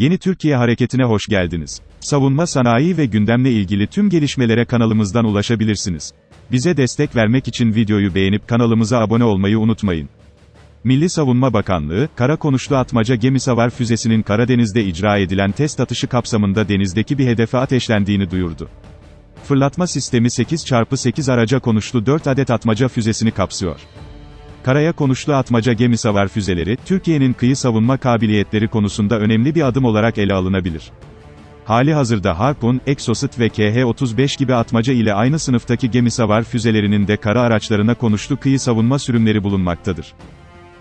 Yeni Türkiye Hareketi'ne hoş geldiniz. Savunma sanayi ve gündemle ilgili tüm gelişmelere kanalımızdan ulaşabilirsiniz. Bize destek vermek için videoyu beğenip kanalımıza abone olmayı unutmayın. Milli Savunma Bakanlığı, kara konuşlu atmaca gemisavar füzesinin Karadeniz'de icra edilen test atışı kapsamında denizdeki bir hedefe ateşlendiğini duyurdu. Fırlatma sistemi 8x8 araca konuşlu 4 adet atmaca füzesini kapsıyor. Karaya konuşlu atmaca gemisavar füzeleri, Türkiye'nin kıyı savunma kabiliyetleri konusunda önemli bir adım olarak ele alınabilir. Hali hazırda Harpoon, Exocet ve KH-35 gibi atmaca ile aynı sınıftaki gemisavar füzelerinin de kara araçlarına konuşlu kıyı savunma sürümleri bulunmaktadır.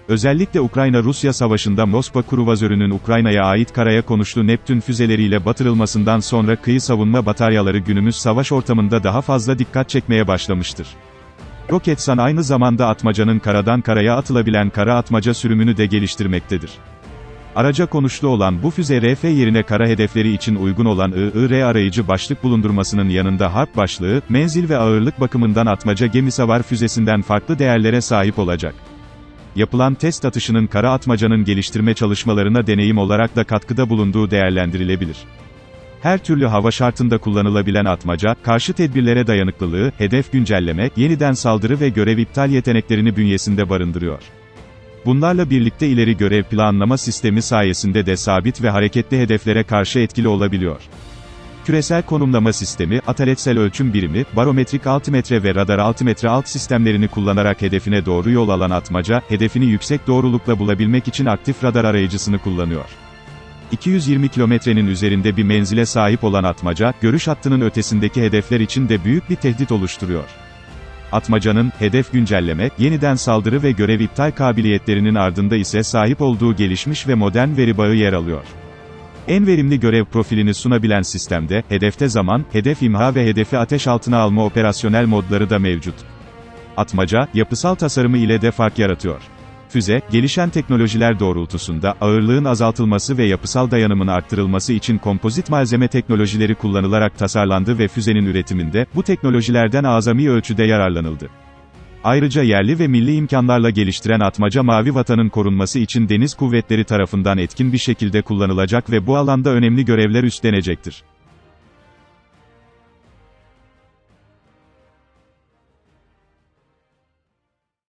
Özellikle Ukrayna-Rusya savaşında Moskva kruvazörünün Ukrayna'ya ait karaya konuşlu Neptün füzeleriyle batırılmasından sonra kıyı savunma bataryaları günümüz savaş ortamında daha fazla dikkat çekmeye başlamıştır. Roketsan aynı zamanda atmacanın karadan karaya atılabilen kara atmaca sürümünü de geliştirmektedir. Araca konuşlu olan bu füze RF yerine kara hedefleri için uygun olan IIR arayıcı başlık bulundurmasının yanında harp başlığı, menzil ve ağırlık bakımından atmaca gemisavar füzesinden farklı değerlere sahip olacak. Yapılan test atışının kara atmacanın geliştirme çalışmalarına deneyim olarak da katkıda bulunduğu değerlendirilebilir. Her türlü hava şartında kullanılabilen atmaca, karşı tedbirlere dayanıklılığı, hedef güncelleme, yeniden saldırı ve görev iptal yeteneklerini bünyesinde barındırıyor. Bunlarla birlikte ileri görev planlama sistemi sayesinde de sabit ve hareketli hedeflere karşı etkili olabiliyor. Küresel konumlama sistemi, ataletsel ölçüm birimi, barometrik altimetre ve radar altimetre alt sistemlerini kullanarak hedefine doğru yol alan atmaca, hedefini yüksek doğrulukla bulabilmek için aktif radar arayıcısını kullanıyor. 220 kilometrenin üzerinde bir menzile sahip olan atmaca, görüş hattının ötesindeki hedefler için de büyük bir tehdit oluşturuyor. Atmacanın, hedef güncelleme, yeniden saldırı ve görev iptal kabiliyetlerinin ardında ise sahip olduğu gelişmiş ve modern veri bağı yer alıyor. En verimli görev profilini sunabilen sistemde, hedefte zaman, hedef imha ve hedefi ateş altına alma operasyonel modları da mevcut. Atmaca, yapısal tasarımı ile de fark yaratıyor. Füze, gelişen teknolojiler doğrultusunda, ağırlığın azaltılması ve yapısal dayanımın arttırılması için kompozit malzeme teknolojileri kullanılarak tasarlandı ve füzenin üretiminde, bu teknolojilerden azami ölçüde yararlanıldı. Ayrıca yerli ve milli imkanlarla geliştiren atmaca mavi vatanın korunması için deniz kuvvetleri tarafından etkin bir şekilde kullanılacak ve bu alanda önemli görevler üstlenecektir.